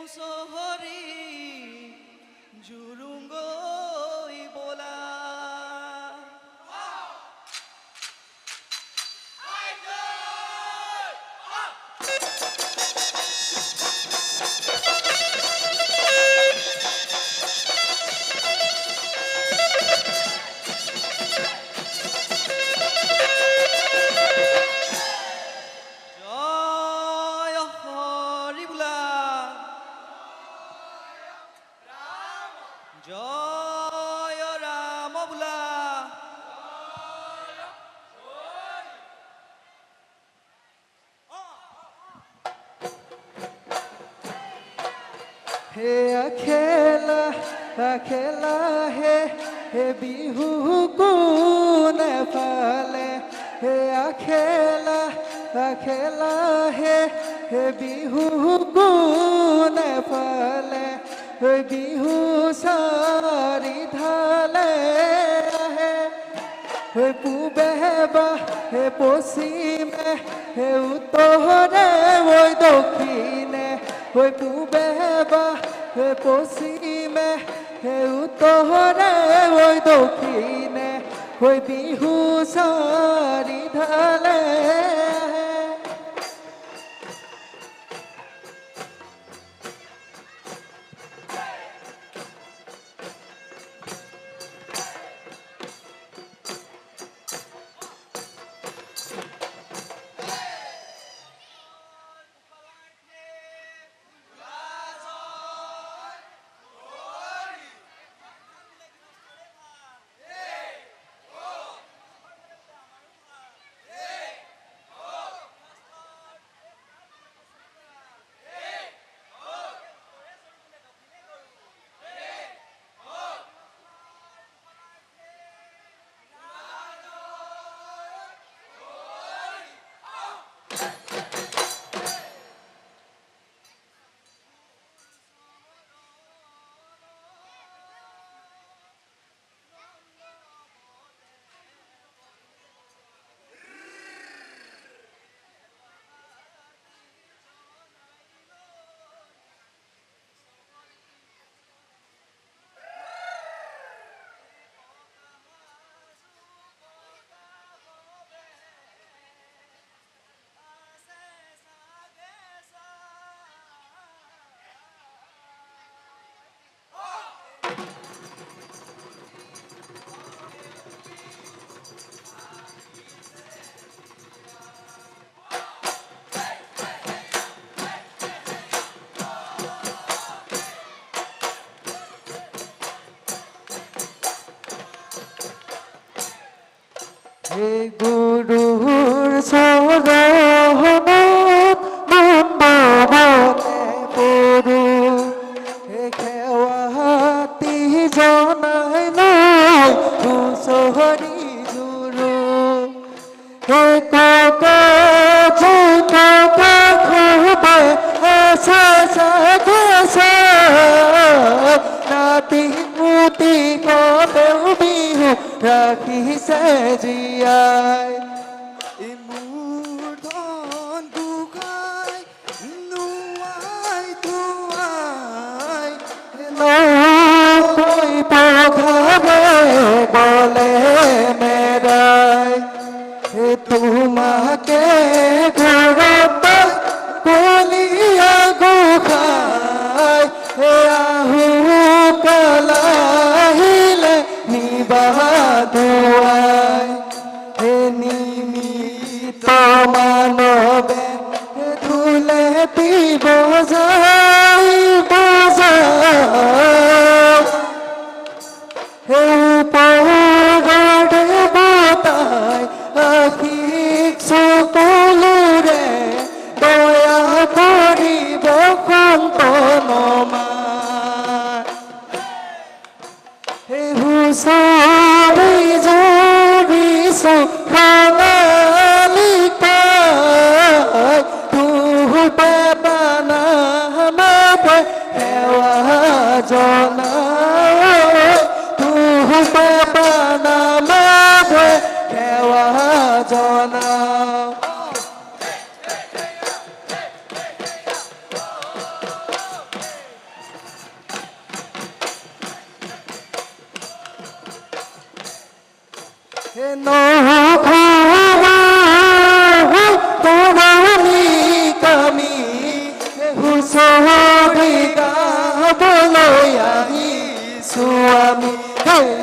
এ চহৰি হে খেলা খেলা হে হে বিহু কোনে ফালে? হে খেলা খেলা হে হে বিহু কোনে ফালে? হে বিহু সারি আহে হে পূবে বা, হে পশ্চিমে, হে উত্তরে ওই দক্ষিণে ওই পূবে হে পশ্চিমে হে উত্তরে ওই দক্ষিণে ওই বিহু সারি ঢালে হে গুরুর জীয়াই এই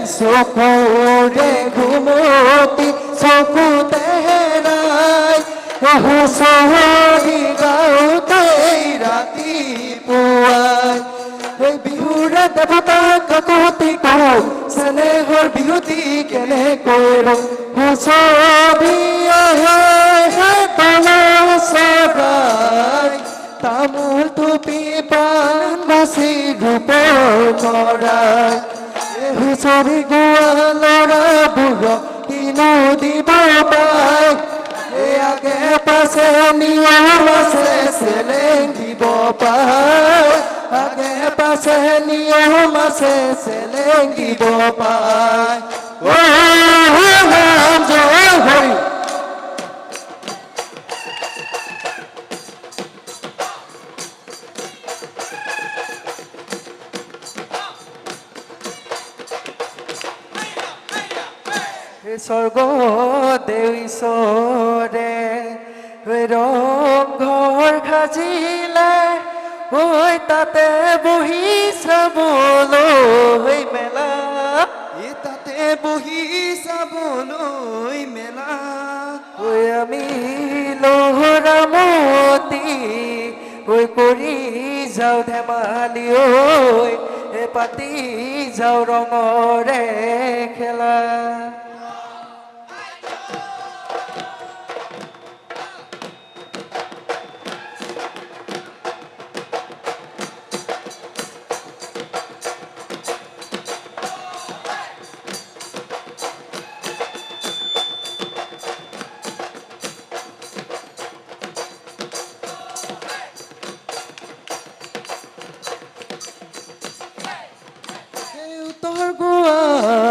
চকুৰে ঘুমতি চকুতে নাই হুচৰি গাওঁতেই ৰাতিপুৱাই এই বিহুৰে দেৱতাক কাকতি কওঁ চেনেহৰ বিহুতি কেনেকৈ ৰং হুঁচৰি আহে হে তলৰ চৰাই তামোল টুপি পাণ বাচি ধূপৰ চৰাই হুঁচৰি গোৱা ল'ৰাবোৰক কিনো দিব পায় এ আগে পাছে নিয়ম আছে চেলেং দিব পায় আগে পাছে নিয়ম আছে চেলেং দিব পায় ও নাম জয় হৰি স্বৰ্গ দেউচৰে ৰংঘৰ সাজিলে ঐ তাতে বহি চাবলৈ মেলা। এ তাতে বহি চাবলৈ মেলা। ঐ আমি লহৰামতি ঐ কৰি যাওঁ ধেমালি ঐ এ পাতি যাওঁ ৰঙৰে খেলা।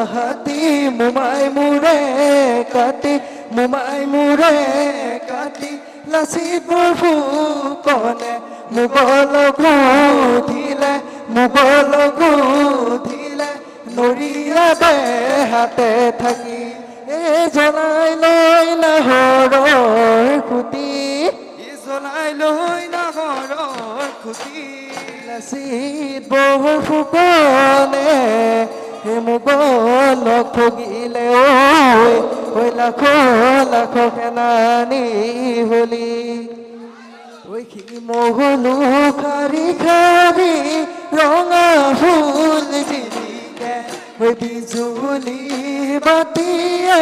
গুৱাহাটী মোমাই মোৰে কাটি মোমাই মোৰে কাটি লাচিত বৰফুকনে মোগল গুধিলে মোগল গুধিলে নৰিয়াবে হাতে থাকি। এই জ্বলাই লৈ নাহৰৰ খুটি। ই জ্বলাই লৈ নাহৰৰ খুটি। লাচিত বৰফুকনে হে মোগলক ঠগিলে ঐ ঐ লাখ লাখ সেনানী হলি। ঐ সি মহলো খাৰি খাৰি ৰঙা ফুল জিলিকে ঐ বিজুলি বাতিয়ে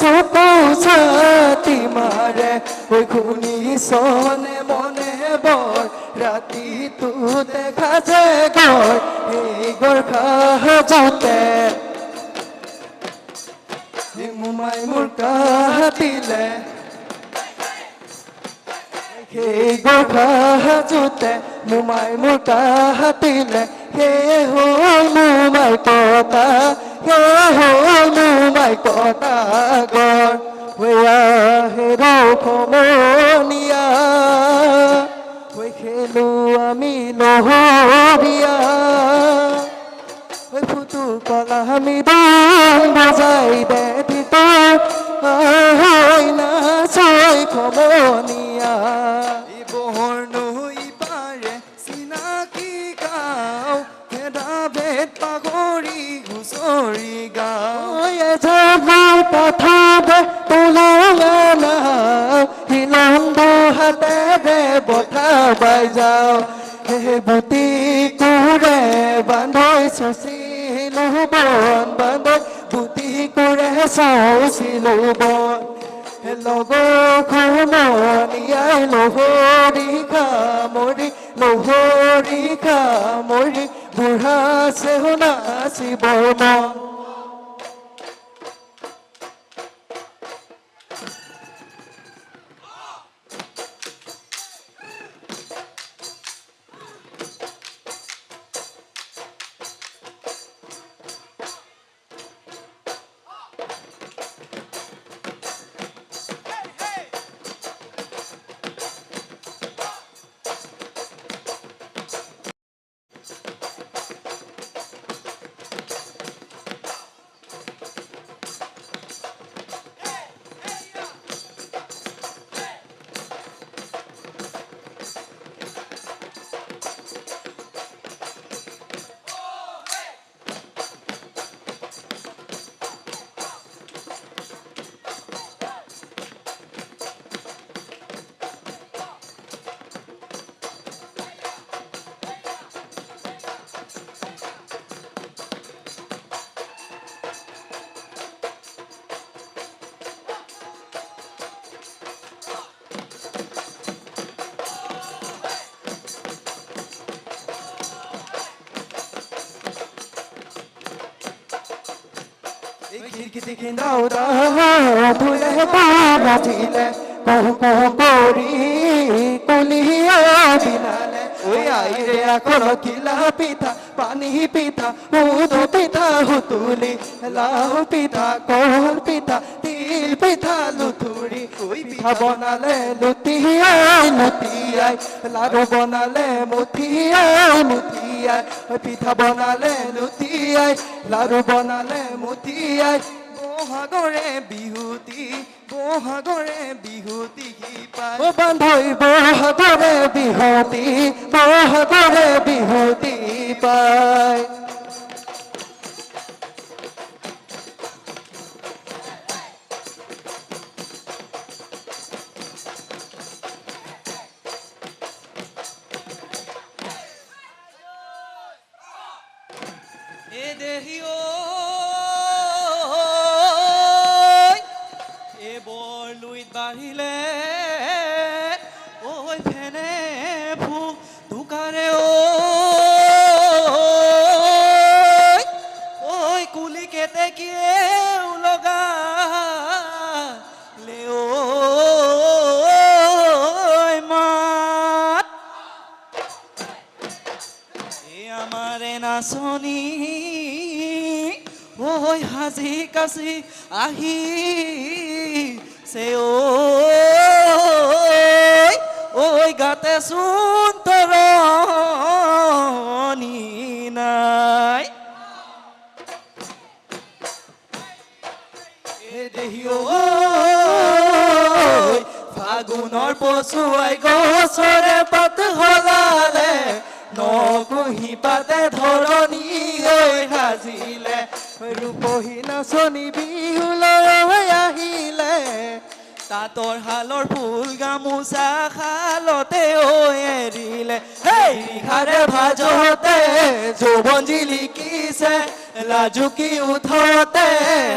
চকু ছাতি মাৰে ঐ খুনি মনে বৰ ৰাতিটো দেখা যে গৰ সেই গৰখা সাজোতে সেই মোমাই মোৰ কাটিলে সেই গৰখা সাজোতে মোমাই মোৰ কাটিলে সেই হ'ল মোমাই কটা সেই হ'ল মোমাই কটা গৰ যাও। হে বুটি কুৰে বান্ধৈ চচিলো বন বান্ধৈ বুটি কুৰে চাউচিলো বন। লগৰ খমনিয়াই লহৰি খামৰি লহৰি খামৰি বুঢ়া চেহুনা শিৱৰ মন। খিড়কি দাও পিঠা পানি পিঠা উদ পিঠা হুতুলি, লাউ পিঠা কল পিঠা তিল পিঠা ওই পিঠা বনালে লুটিয়াই লুটিয়াই লাড়ু বনালে মুঠিয়াই মুঠিয়াই পিঠা বনালে লুটিয়াই লাড়ু বনালে মুঠিয়াই বহাগরে বিহুতি বহাগরে বিহুতি ও বান্ধই বহাগরে বিহুতি বহাগরে বিহুতি পায় কাছি আহি সে ওই গাতে সুন্তরনি নাই। দেহিও ফাগুনৰ পচুৱাই গছৰে পাত সলালে, নকুহি পাতে ধৰণী হৈ সাজিলে। ৰূপহী নাচনী বিহুলৈ আহিলে তাঁতৰ শালৰ ফুল গামোচা শালতে এৰিলে। সেই ৰিহাৰে ভাজতে যৌৱন জিলিকিছে লাজুকি উঠতে,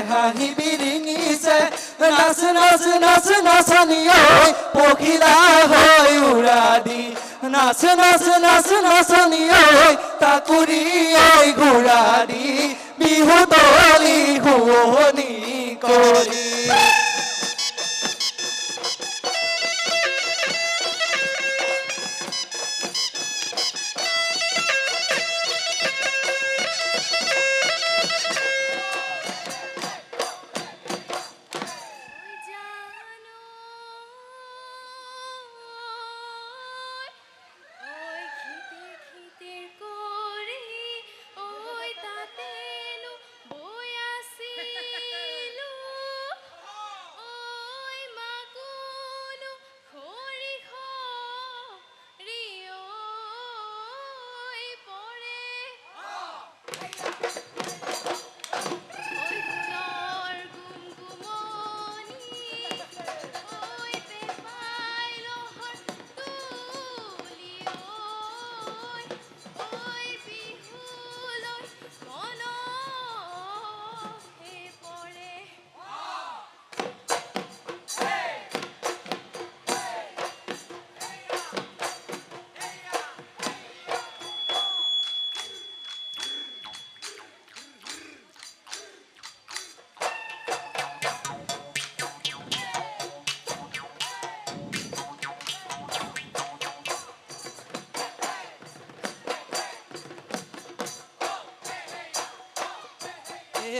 হাঁহি বিৰিঙিছে। নাচ নাচ নাচ, নাচনি ঐ পখিলা হৈ উৰা দি। নাচ নাচ নাচ, নাচনি ঐ তাকুৰি ঐ ঘূৰা Lord.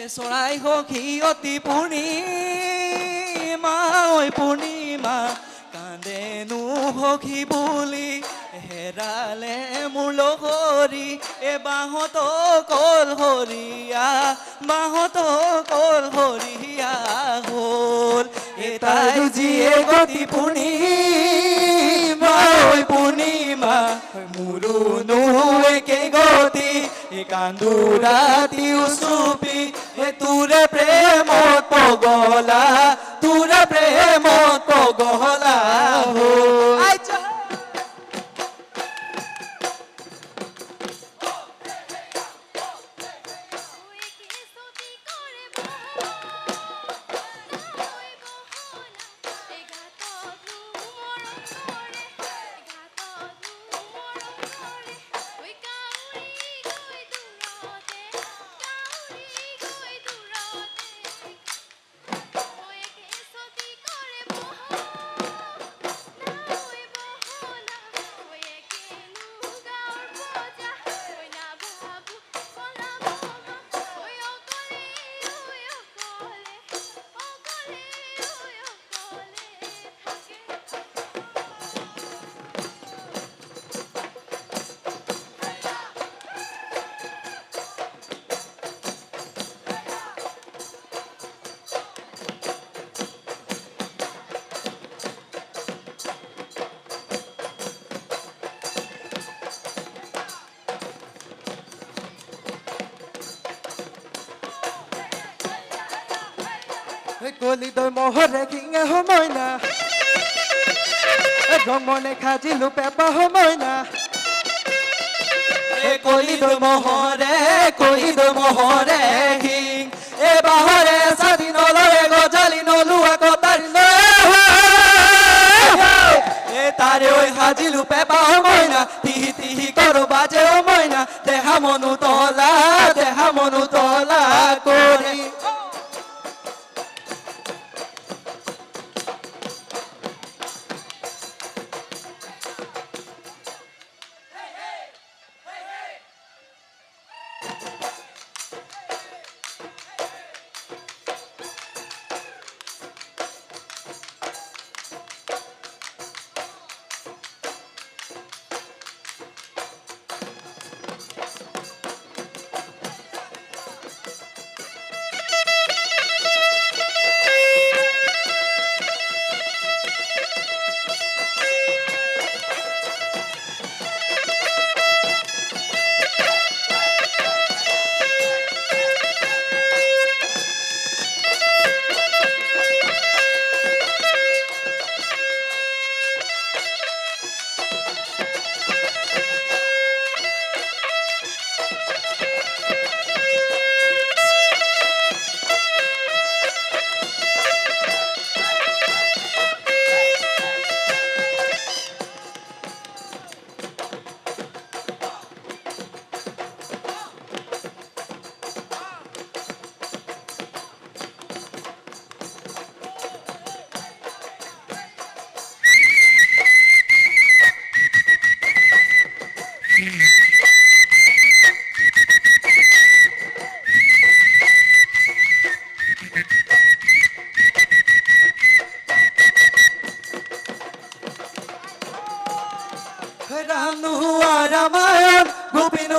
চৰাই সখী অতি পূৰ্ণিমা ঐ পূৰ্ণিমা কান্দেনো সখী বুলি হেৰালে মোৰ লগৰী এ বাহঁত কল হৰিয়া বাহঁত কল হৰিয়া হ'ল এ তাই গতি পূৰ্ণিমা ঐ পূৰ্ণিমা মোৰো একে গতি এ কান্দো এ উচুপি প্রেম তোৰে গলা পগলা প্রেম প্ৰেমত কলি তই মহৰে খিঙে সময় না ৰমনে খাজিলো পেপা সময় না কলিদ মহরে কলিদ মহরে হিং এ বাহরে সাদি নলরে গজালি কতারি এ তারে ওই হাজিলু পেপা ময়না। তিহি তিহি করো বাজে ময়না। দেহা মনু তলা, দেহা মনু তলা করি।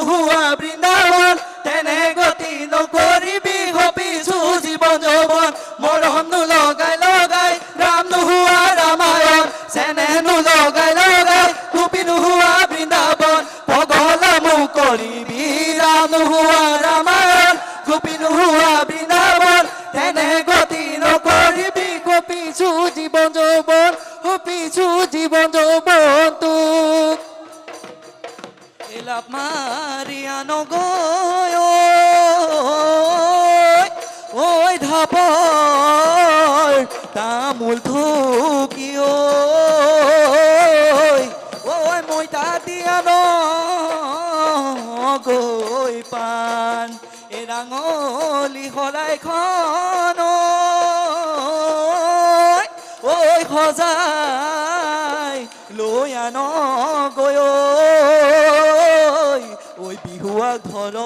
হুয়া বৃন্দাবন, তেনে গতি নকৰিবি হবিছো জীৱন যৌৱন। মৰম লগাই লগাই, ৰাম হুৱা ৰামায়ণ। চেনেহনো লগাই লগাই গোপিন হুৱা বৃন্দাবন। পগলা মোক কৰিবি ৰাম হুৱা ৰামায়ণ। গোপিন হুৱা বৃন্দাবন, তেনে গতি নকৰিবি কপিছো জীৱন যৌৱন। কপিছো জীৱন যৌৱন নগয় ওই ধাপর তামুল থুকি ওই মই দিয়া নগৈ পান। এ রাঙলি হলাই খন। ওই সজাই লৈ আন গৈ ঘৰ